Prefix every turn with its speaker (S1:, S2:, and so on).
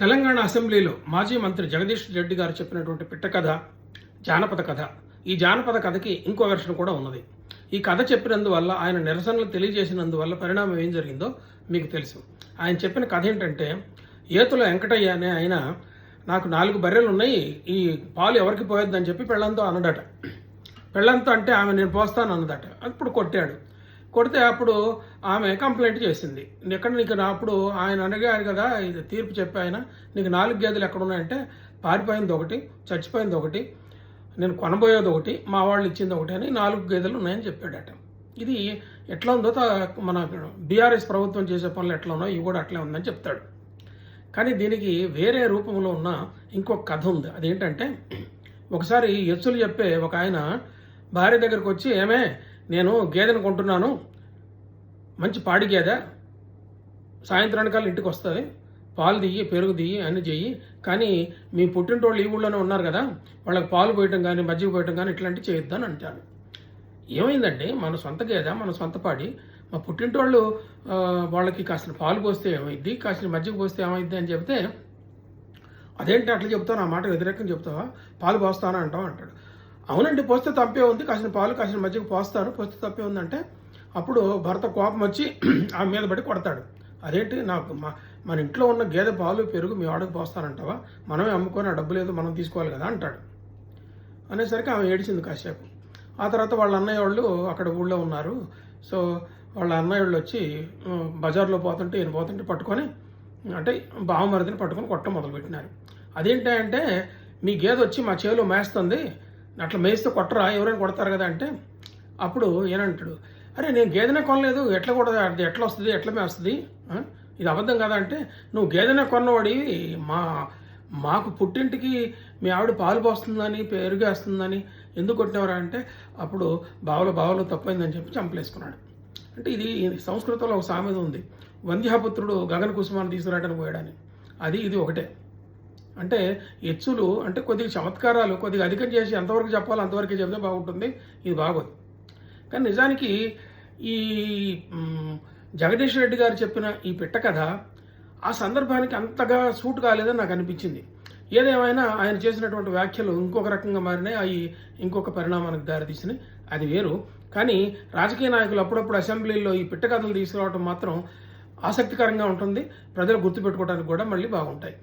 S1: తెలంగాణ అసెంబ్లీలో మాజీ మంత్రి జగదీష్ రెడ్డి గారు చెప్పినటువంటి పిట్టకథ జానపద కథ. ఈ జానపద కథకి ఇంకో వెర్షన్ కూడా ఉన్నది. ఈ కథ చెప్పినందువల్ల ఆయన నిరసనలు తెలియజేసినందువల్ల పరిణామం ఏం జరిగిందో మీకు తెలుసు. ఆయన చెప్పిన కథ ఏంటంటే ఏతుల వెంకటయ్య అనే ఆయన నాకు నాలుగు బర్రెలు ఉన్నాయి ఈ పాలు ఎవరికి పోయొద్దని చెప్పి పెళ్ళంతో అన్నడట పెళ్ళంతో అంటే ఆమె నేను పోస్తాను అన్నదట. అప్పుడు కొట్టాడు. కొడితే అప్పుడు ఆమె కంప్లైంట్ చేసింది. ఎక్కడ నీకు నా అప్పుడు ఆయన అడిగారు కదా ఇది తీర్పు చెప్పి ఆయన నీకు నాలుగు గేదెలు ఎక్కడ ఉన్నాయంటే పారిపోయింది ఒకటి చచ్చిపోయింది ఒకటి నేను కొనబోయేది ఒకటి మా వాళ్ళు ఇచ్చింది ఒకటి అని నాలుగు గేదెలు ఉన్నాయని చెప్పాడట. ఇది ఎట్లా ఉందో మన బీఆర్ఎస్ ప్రభుత్వం చేసే పనులు ఎట్లా ఉన్నాయో ఇవి కూడా అట్లే ఉందని చెప్తాడు. కానీ దీనికి వేరే రూపంలో ఉన్న ఇంకొక కథ ఉంది. అదేంటంటే ఒకసారి ఎచ్చులు చెప్పే ఒక ఆయన భార్య దగ్గరకు వచ్చి ఏమే నేను గేదెను కొంటున్నాను. మంచి పాడి గేదె. సాయంత్రానికల్లా ఇంటికి వస్తుంది. పాలు దియ్యి పెరుగు దియ్యి అన్ని చెయ్యి కానీ మీ పుట్టింటోళ్ళు ఈ ఊళ్ళోనే ఉన్నారు కదా వాళ్ళకి పాలు పోయటం కానీ మజ్జిగ పోయటం కానీ ఇట్లాంటివి చేయొద్దని అంటారు. ఏమైందండి మన సొంత గేదె మన సొంత పాడి మా పుట్టింటోళ్ళు వాళ్ళకి కాసిన పాలు పోస్తే ఏమైద్ది కాసిన మజ్జిగ పోస్తే ఏమైద్ది అని చెప్తే అదేంటి అట్లా చెప్తావు? ఆ మాట వ్యతిరేకంగా చెప్తావా? పాలు పోస్తానా? అంటావు అంటాడు. అవునండి పోస్తే తప్పే ఉంది. కాసిన పాలు కాసిన మజ్జిగ పోస్తారు. పోస్తే తప్పే ఉందంటే అప్పుడు భర్త కోపం వచ్చి ఆమె మీద పడి కొడతాడు. అదేంటి నాకు మా మన ఇంట్లో ఉన్న గేదె పాలు పెరుగు మీ వాడికి పోస్తానంటావా? మనమే అమ్ముకొని ఆ డబ్బు లేదు మనం తీసుకోవాలి కదా అంటాడు. అనేసరికి ఆమె ఏడిచింది కాసేపు. ఆ తర్వాత వాళ్ళ అన్నయ్య వాళ్ళు అక్కడ ఊళ్ళో ఉన్నారు. సో వాళ్ళ అన్నయ్య వాళ్ళు వచ్చి బజార్లో పోతుంటే ఈయన పోతుంటే పట్టుకొని అంటే బావమరిదిని పట్టుకొని కొట్టడం మొదలుపెట్టినారు. అదేంటి అంటే మీ గేదె వచ్చి మా చేలో మేస్తుంది. అట్లా మేస్తే కొట్టరా? ఎవరైనా కొడతారు కదా అంటే అప్పుడు ఏనంటాడు అరే నేను గేదెనే కొనలేదు ఎట్లా కూడా అది ఎట్లా వస్తుంది? ఎట్లా మేస్తుంది? ఇది అబద్ధం కదా అంటే నువ్వు గేదెనే కొన్నవాడి మా మాకు పుట్టింటికి మీ ఆవిడ పాలు పోస్తుందని పెరుగేస్తుందని ఎందుకు కొట్టినవరా అంటే అప్పుడు బావలో బావలో తప్పైందని చెప్పి చంపలేసుకున్నాడు. అంటే ఇది సంస్కృతంలో ఒక సామెత ఉంది వంద్యాపుత్రుడు గగన కుసుమాన్ని తీసుకురావడానికి పోయాడని. అది ఇది ఒకటే. అంటే ఎచ్చులు అంటే కొద్దిగా చమత్కారాలు కొద్దిగా అధికం చేసి ఎంతవరకు చెప్పాలో అంతవరకే చెప్తే బాగుంటుంది. ఇది బాగోదు. కానీ నిజానికి ఈ జగదీష్ రెడ్డి గారు చెప్పిన ఈ పిట్ట కథ ఆ సందర్భానికి అంతగా సూట్ కాలేదని నాకు అనిపించింది. ఏదేమైనా ఆయన చేసినటువంటి వ్యాఖ్యలు ఇంకొక రకంగా మారినాయి అవి ఇంకొక పరిణామానికి దారితీసినాయి. అది వేరు. కానీ రాజకీయ నాయకులు అప్పుడప్పుడు అసెంబ్లీలో ఈ పిట్ట కథలు తీసుకురావడం మాత్రం ఆసక్తికరంగా ఉంటుంది. ప్రజలు గుర్తుపెట్టుకోవడానికి కూడా మళ్ళీ బాగుంటాయి.